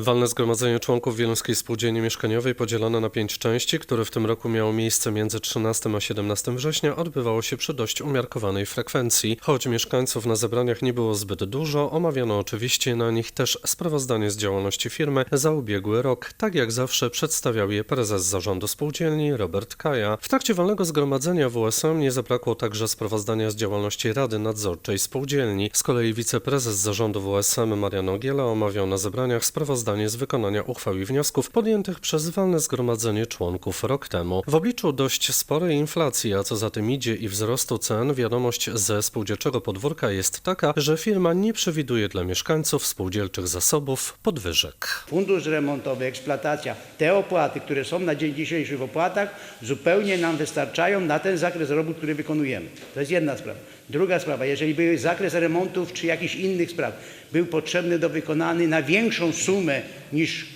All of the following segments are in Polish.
Walne zgromadzenie członków Wieluńskiej Spółdzielni Mieszkaniowej podzielone na pięć części, które w tym roku miało miejsce między 13 a 17 września, odbywało się przy dość umiarkowanej frekwencji. Choć mieszkańców na zebraniach nie było zbyt dużo, omawiano oczywiście na nich też sprawozdanie z działalności firmy za ubiegły rok. Tak jak zawsze przedstawiał je prezes zarządu spółdzielni Robert Kaja. W trakcie walnego zgromadzenia WSM nie zabrakło także sprawozdania z działalności Rady Nadzorczej Spółdzielni. Z kolei wiceprezes zarządu WSM Marian Ogiela omawiał na zebraniach sprawozdanie z wykonania uchwał i wniosków podjętych przez walne zgromadzenie członków rok temu. W obliczu dość sporej inflacji, a co za tym idzie i wzrostu cen, wiadomość ze spółdzielczego podwórka jest taka, że firma nie przewiduje dla mieszkańców spółdzielczych zasobów podwyżek. Fundusz remontowy, eksploatacja, te opłaty, które są na dzień dzisiejszy w opłatach, zupełnie nam wystarczają na ten zakres robót, który wykonujemy. To jest jedna sprawa. Druga sprawa, jeżeli był zakres remontów czy jakichś innych spraw był potrzebny do wykonany na większą sumę niż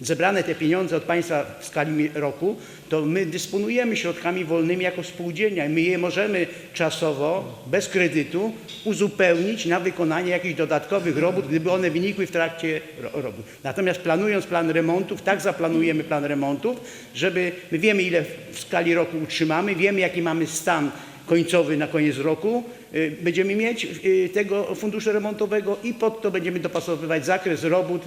zebrane te pieniądze od państwa w skali roku, to my dysponujemy środkami wolnymi jako spółdzielnia i my je możemy czasowo, bez kredytu, uzupełnić na wykonanie jakichś dodatkowych robót, gdyby one wynikły w trakcie ro- robót. Natomiast planując plan remontów, tak zaplanujemy plan remontów, żeby my wiemy ile w skali roku utrzymamy, wiemy jaki mamy stan końcowy na koniec roku, y, będziemy mieć y, tego funduszu remontowego i pod to będziemy dopasowywać zakres robót,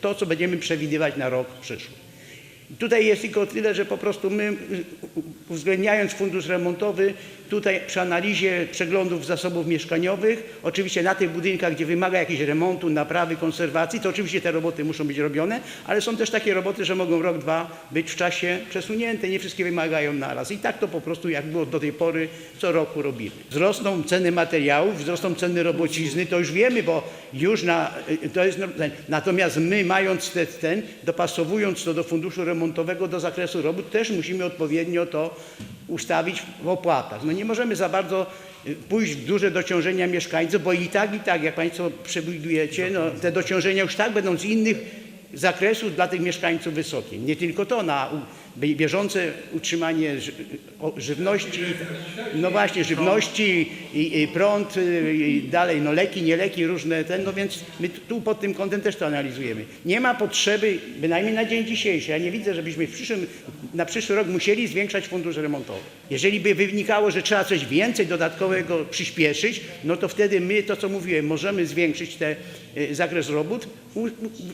to co będziemy przewidywać na rok przyszły. Tutaj jest tylko tyle, że po prostu my uwzględniając fundusz remontowy, tutaj przy analizie przeglądów zasobów mieszkaniowych, oczywiście na tych budynkach, gdzie wymaga jakiegoś remontu, naprawy, konserwacji, to oczywiście te roboty muszą być robione, ale są też takie roboty, że mogą rok, dwa być w czasie przesunięte, nie wszystkie wymagają naraz. I tak to po prostu jak było do tej pory, co roku robimy. Wzrosną ceny materiałów, wzrosną ceny robocizny, to już wiemy, bo już na, to jest, no- ten- natomiast my mając te, ten, dopasowując to do funduszu remontowego, do zakresu robót, też musimy odpowiednio to ustawić w opłatach. No nie możemy za bardzo y, pójść w duże dociążenia mieszkańców, bo i tak, i tak, jak Państwo przewidujecie, no, te dociążenia już tak będą z innych zakresów dla tych mieszkańców wysokie. Nie tylko to, na bieżące utrzymanie żywności, no właśnie, żywności i, i prąd, y, i dalej, no leki, nie leki, różne ten, no więc my tu pod tym kątem też to analizujemy. Nie ma potrzeby, bynajmniej na dzień dzisiejszy, ja nie widzę, żebyśmy w przyszłym, na przyszły rok musieli zwiększać fundusz remontowy. Jeżeli by wynikało, że trzeba coś więcej dodatkowego przyspieszyć, no to wtedy my, to co mówiłem, możemy zwiększyć ten zakres robót,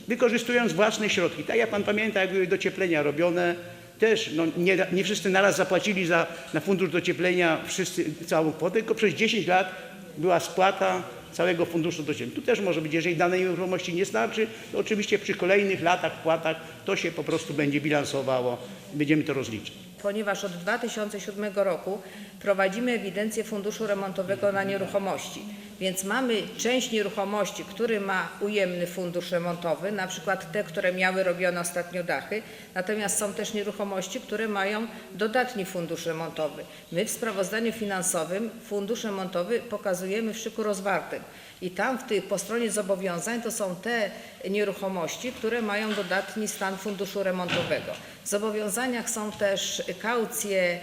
wykorzystując własne środki. Tak jak pan pamięta, jak były docieplenia robione, też no, nie, nie wszyscy naraz zapłacili za, na fundusz docieplenia wszyscy całą kwotę, tylko przez 10 lat była spłata całego funduszu docieplenia. Tu też może być, jeżeli danej nieruchomości nie starczy, to oczywiście przy kolejnych latach, wpłatach to się po prostu będzie bilansowało będziemy to rozliczać. ponieważ od 2007 roku prowadzimy ewidencję funduszu remontowego na nieruchomości. Więc mamy część nieruchomości, który ma ujemny fundusz remontowy, na przykład te, które miały robione ostatnio dachy, natomiast są też nieruchomości, które mają dodatni fundusz remontowy. My w sprawozdaniu finansowym fundusz remontowy pokazujemy w szyku rozwartym i tam w tych, po stronie zobowiązań to są te nieruchomości, które mają dodatni stan funduszu remontowego. W zobowiązaniach są też kaucje,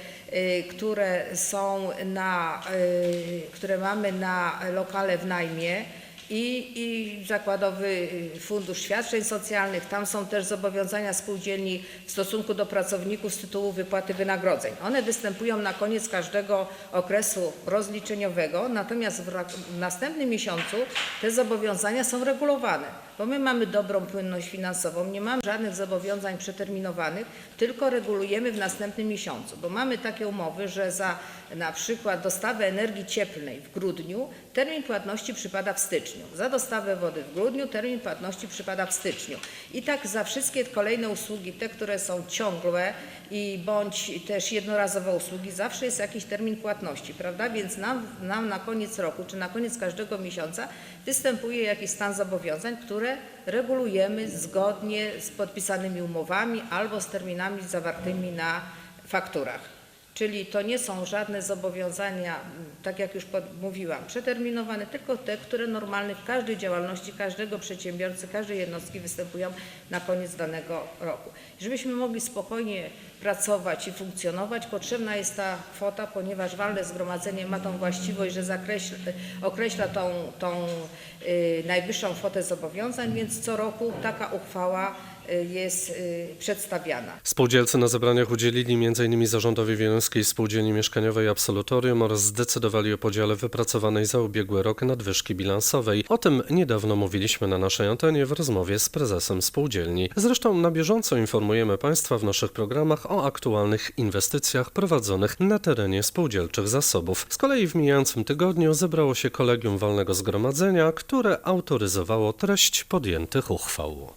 które są na, y, które mamy na lokale w najmie i, i Zakładowy Fundusz Świadczeń Socjalnych. Tam są też zobowiązania spółdzielni w stosunku do pracowników z tytułu wypłaty wynagrodzeń. One występują na koniec każdego okresu rozliczeniowego, natomiast w, w następnym miesiącu te zobowiązania są regulowane, bo my mamy dobrą płynność finansową, nie mamy żadnych zobowiązań przeterminowanych, tylko regulujemy w następnym miesiącu, bo mamy takie umowy, że za na przykład dostawę energii cieplnej w grudniu termin płatności przypada w styczniu. Za dostawę wody w grudniu termin płatności przypada w styczniu. I tak za wszystkie kolejne usługi, te, które są ciągłe i bądź też jednorazowe usługi, zawsze jest jakiś termin płatności, prawda? Więc nam, nam na koniec roku czy na koniec każdego miesiąca występuje jakiś stan zobowiązań, które regulujemy zgodnie z podpisanymi umowami albo z terminami zawartymi na fakturach. Czyli to nie są żadne zobowiązania, m, tak jak już mówiłam, przeterminowane, tylko te, które normalnie w każdej działalności, każdego przedsiębiorcy, każdej jednostki występują na koniec danego roku. Żebyśmy mogli spokojnie pracować i funkcjonować, potrzebna jest ta kwota, ponieważ walne zgromadzenie ma tą właściwość, że zakreśla, określa tą, tą y, najwyższą kwotę zobowiązań, więc co roku taka uchwała y, jest y, przedstawiana. Spółdzielcy na zebraniach udzielili m.in. zarządowi Wieluńskiej Spółdzielni Mieszkaniowej absolutorium oraz zdecydowali o podziale wypracowanej za ubiegły rok nadwyżki bilansowej. O tym niedawno mówiliśmy na naszej antenie w rozmowie z prezesem spółdzielni. Zresztą na bieżąco informujemy Państwa w naszych programach o aktualnych inwestycjach prowadzonych na terenie spółdzielczych zasobów. Z kolei w mijającym tygodniu zebrało się kolegium walnego zgromadzenia, które autoryzowało treść podjętych uchwał.